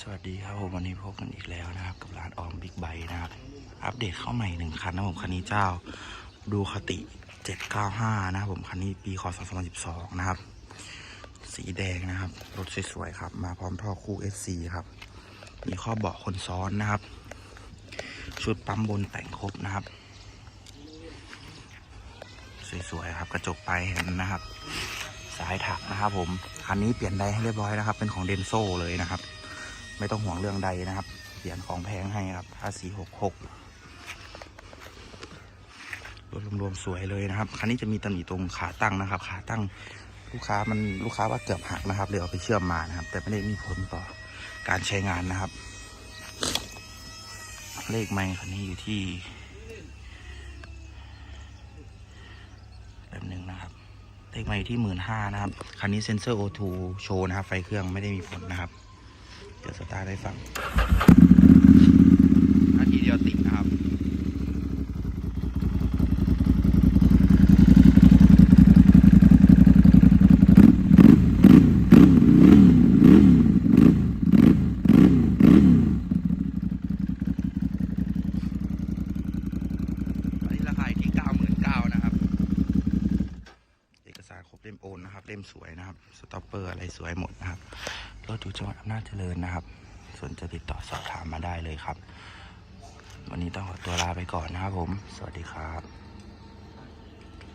สวัสดีครับผมวันนี้พบกันอีกแล้วนะครับ กับร้านออมบิ๊กไบนะครับ อัปเดตเข้าใหม่หนึ่งคันนะผมคันนี้เจ้าดูคติ 795 นะครับผมคันนี้ปีคศ2012 นะครับ สีแดงนะครับ รถสวยๆครับ มาพร้อมท่อคู่ SC ครับ มีข้อเบาะคนซ้อนนะครับ ชุดปั๊มบนแต่งครบนะครับ สวยๆครับ กระจกปลายแฮนนะครับ สายถักนะครับผม คันนี้เปลี่ยนไดให้เรียบร้อยนะครับ เป็นของเดนโซเลยนะครับ ไม่ต้องห่วงเรื่องใดนะครับเปลี่ยนของแพงให้ครับภาษีหกหกรวมรวมๆสวยเลยนะครับ คันนี้จะมีตำหนิตรงขาตั้งนะครับ ขาตั้งลูกค้ามันลูกค้าว่าเกือบหักนะครับเลยเอาไปเชื่อมมานะครับ แต่ไม่ได้มีผลต่อการใช้งานนะครับ เลขไมค์คันนี้อยู่ที่แบบหนึ่งนะครับ เลขไมค์ที่หมื่นห้านะครับ คันนี้เซ็นเซอร์ O2 โชว์นะครับ ไฟเครื่องไม่ได้มีผลนะครับ เดี๋ยวสตาร์ทให้ฟัง นาทีเดียวติดนะครับ อันนี้ราคาอยู่ที่เก้าหมื่นเก้านะครับ เอกสารครบเล่มโอนนะครับเล่มสวยนะครับสต็อปเปอร์อะไรสวยหมดนะครับรถอยู่จังหวัดอำนาจเจริญนะครับส่วนจะติดต่อสอบถามมาได้เลยครับ วันนี้ต้องขอตัวลาไปก่อนนะครับผม สวัสดีครับ